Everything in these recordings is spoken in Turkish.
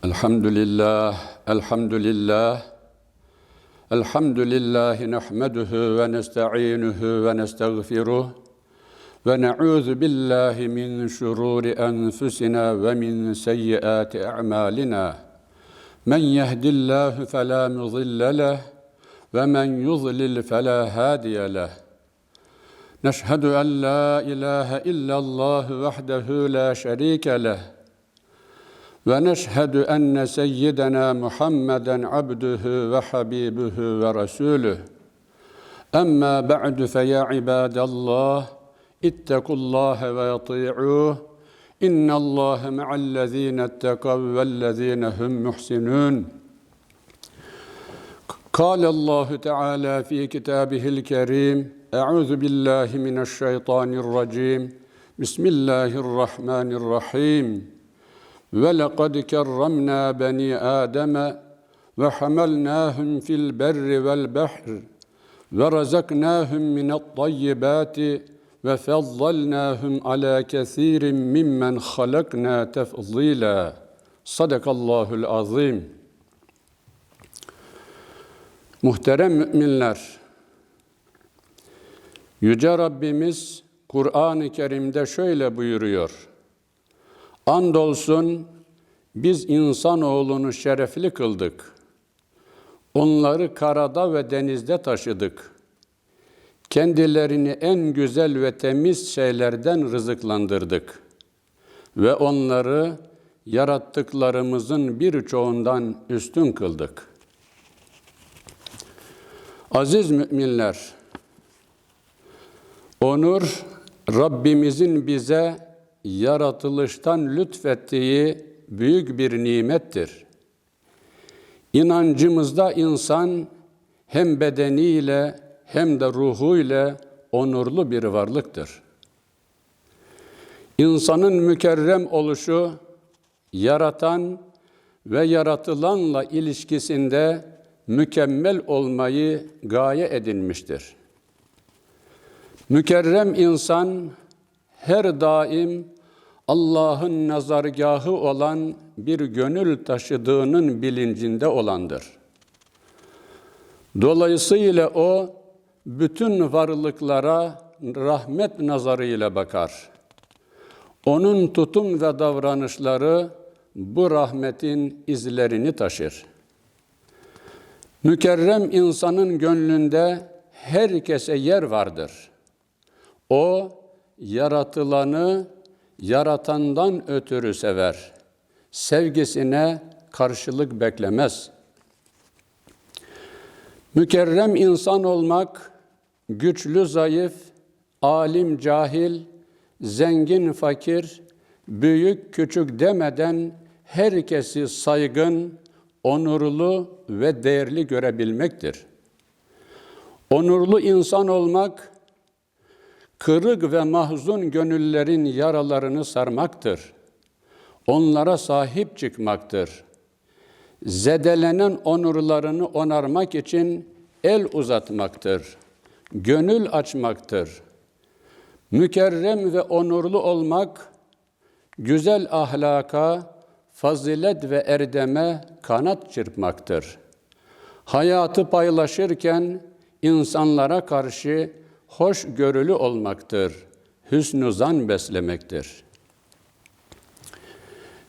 الحمد لله الحمد لله الحمد لله نحمده ونستعينه ونستغفره ونعوذ بالله من شرور أنفسنا ومن سيئات أعمالنا. من يهد الله فلا مضل له ومن يضلل فلا هادي له. نشهد أن لا إله إلا الله وحده لا شريك له. ونشهد ان سيدنا محمدا عبده وحبيبه ورسوله اما بعد فيا عباد الله اتقوا الله واطيعوه ان الله مع الذين اتقوا والذين هم محسنون قال الله تعالى في كتابه الكريم اعوذ بالله من الشيطان الرجيم بسم الله الرحمن الرحيم ولقد كرمنا بني ادم وحملناهم في البر والبحر ورزقناهم من الطيبات وفضلناهم على كثير ممن خلقنا تفضيلا صدق الله العظيم Muhterem müminler, Yüce Rabbimiz Kur'an-ı Kerim'de şöyle buyuruyor. Andolsun biz insanoğlunu şerefli kıldık. Onları karada ve denizde taşıdık. Kendilerini en güzel ve temiz şeylerden rızıklandırdık. Ve onları yarattıklarımızın birçoğundan üstün kıldık. Aziz müminler, onur Rabbimizin bize yaratılıştan lütfettiği büyük bir nimettir. İnancımızda insan hem bedeniyle hem de ruhuyla onurlu bir varlıktır. İnsanın mükerrem oluşu yaratan ve yaratılanla ilişkisinde mükemmel olmayı gaye edinmiştir. Mükerrem insan her daim Allah'ın nazargahı olan bir gönül taşıdığının bilincinde olandır. Dolayısıyla o bütün varlıklara rahmet nazarıyla bakar. Onun tutum ve davranışları bu rahmetin izlerini taşır. Mükerrem insanın gönlünde herkese yer vardır. O yaratılanı yaratandan ötürü sever. Sevgisine karşılık beklemez. Mükerrem insan olmak, güçlü zayıf, alim cahil, zengin fakir, büyük küçük demeden herkesi saygın, onurlu ve değerli görebilmektir. Onurlu insan olmak, kırık ve mahzun gönüllerin yaralarını sarmaktır. Onlara sahip çıkmaktır. Zedelenen onurlarını onarmak için el uzatmaktır. Gönül açmaktır. Mükerrem ve onurlu olmak, güzel ahlaka, fazilet ve erdeme kanat çırpmaktır. Hayatı paylaşırken insanlara karşı hoşgörülü olmaktır. Hüsnü zan beslemektir.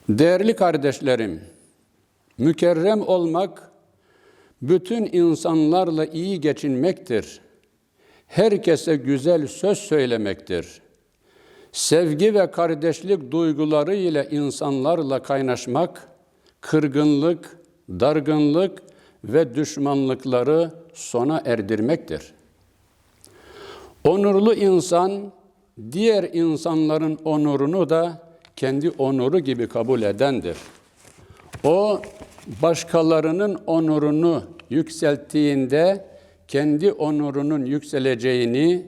Değerli kardeşlerim, mükerrem olmak bütün insanlarla iyi geçinmektir. Herkese güzel söz söylemektir. Sevgi ve kardeşlik duyguları ile insanlarla kaynaşmak, kırgınlık, dargınlık ve düşmanlıkları sona erdirmektir. Onurlu insan diğer insanların onurunu da kendi onuru gibi kabul edendir. O başkalarının onurunu yükselttiğinde kendi onurunun yükseleceğini,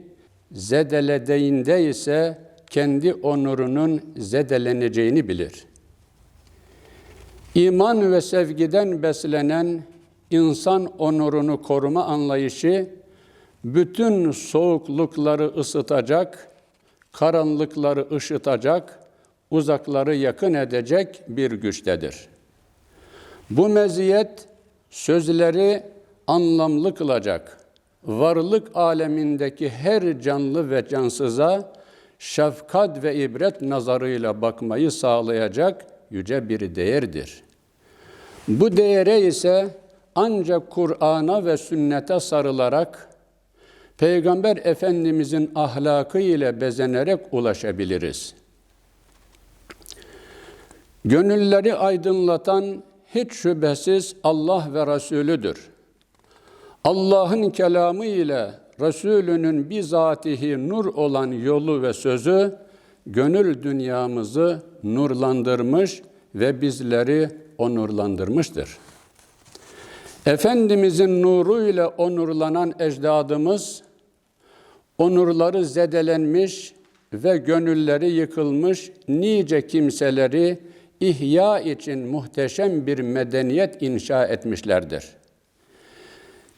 zedelediğinde ise kendi onurunun zedeleneceğini bilir. İman ve sevgiden beslenen insan onurunu koruma anlayışı bütün soğuklukları ısıtacak, karanlıkları ışıtacak, uzakları yakın edecek bir güçtedir. Bu meziyet sözleri anlamlı kılacak, varlık alemindeki her canlı ve cansıza şefkat ve ibret nazarıyla bakmayı sağlayacak yüce bir değerdir. Bu değere ise ancak Kur'an'a ve sünnete sarılarak Peygamber Efendimizin ahlakı ile bezenerek ulaşabiliriz. Gönülleri aydınlatan hiç şüphesiz Allah ve Resulüdür. Allah'ın kelamı ile Resulünün bizatihi nur olan yolu ve sözü gönül dünyamızı nurlandırmış ve bizleri onurlandırmıştır. Efendimizin nuruyla onurlanan ecdadımız, onurları zedelenmiş ve gönülleri yıkılmış nice kimseleri ihya için muhteşem bir medeniyet inşa etmişlerdir.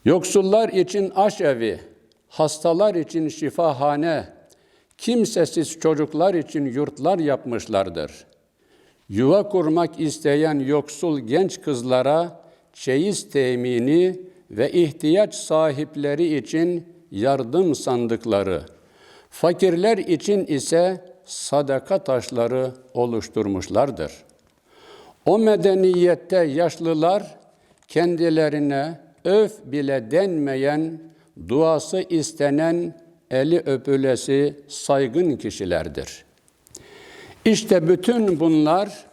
Yoksullar için aşevi, hastalar için şifahane, kimsesiz çocuklar için yurtlar yapmışlardır. Yuva kurmak isteyen yoksul genç kızlara çeyiz temini ve ihtiyaç sahipleri için yardım sandıkları, fakirler için ise sadaka taşları oluşturmuşlardır. O medeniyette yaşlılar kendilerine öf bile denmeyen, duası istenen, eli öpülesi saygın kişilerdir. İşte bütün bunlar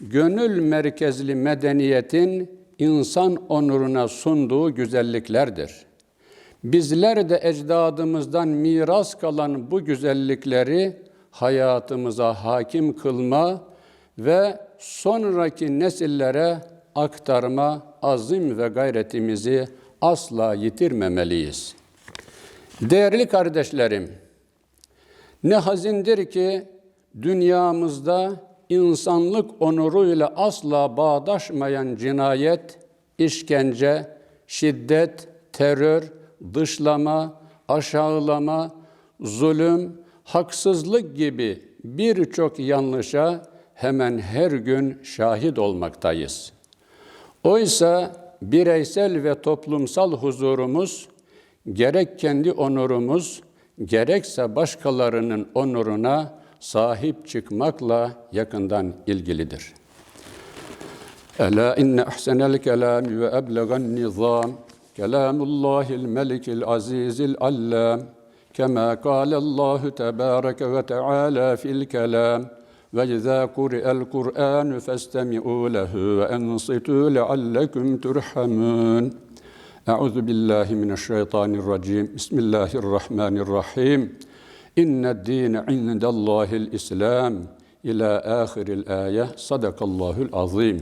gönül merkezli medeniyetin insan onuruna sunduğu güzelliklerdir. Bizler de ecdadımızdan miras kalan bu güzellikleri hayatımıza hakim kılma ve sonraki nesillere aktarma azim ve gayretimizi asla yitirmemeliyiz. Değerli kardeşlerim, ne hazindir ki dünyamızda insanlık onuruyla asla bağdaşmayan cinayet, işkence, şiddet, terör, dışlama, aşağılama, zulüm, haksızlık gibi birçok yanlışa hemen her gün şahit olmaktayız. Oysa bireysel ve toplumsal huzurumuz gerek kendi onurumuz gerekse başkalarının onuruna sahip çıkmakla yakından ilgilidir. Ela inne ahsenel kelam ve eblegan nizam kelamullahil melikil azizil allam كما قال الله تبارك وتعالى في الكلام وإذا قرئ القرآن فاستمعوا له وأنصتوا لعلكم ترحمون أعوذ بالله من الشيطان الرجيم. بسم الله الرحمن الرحيم. إن الدين عند الله الإسلام. إلى آخر الآية. صدق الله العظيم.